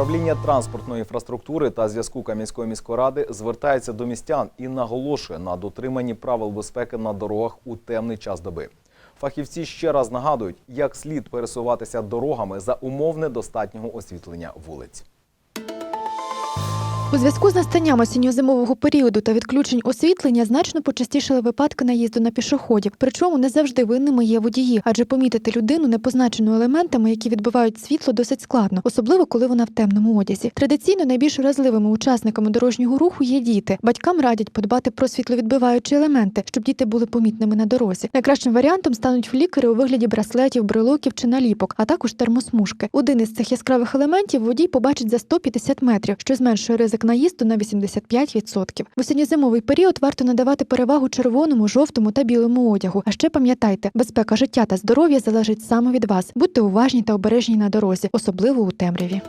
Управління транспортної інфраструктури та зв'язку Кам'янської міської ради звертається до містян і наголошує на дотриманні правил безпеки на дорогах у темний час доби. Фахівці ще раз нагадують, як слід пересуватися дорогами за умов недостатнього освітлення вулиць. У зв'язку з настанням осінньо-зимового періоду та відключень освітлення значно почастішали випадки наїзду на пішоходів. Причому не завжди винними є водії, адже помітити людину непозначену елементами, які відбивають світло, досить складно, особливо коли вона в темному одязі. Традиційно найбільш уразливими учасниками дорожнього руху є діти. Батькам радять подбати про світловідбиваючі елементи, щоб діти були помітними на дорозі. Найкращим варіантом стануть флікери у вигляді браслетів, брелоків чи наліпок, а також термосмужки. Один із цих яскравих елементів водій побачить за 150 метрів, що зменшує ризик наїзду на 85%. В осінньо-зимовий період варто надавати перевагу червоному, жовтому та білому одягу. А ще пам'ятайте, безпека життя та здоров'я залежить саме від вас. Будьте уважні та обережні на дорозі, особливо у темряві.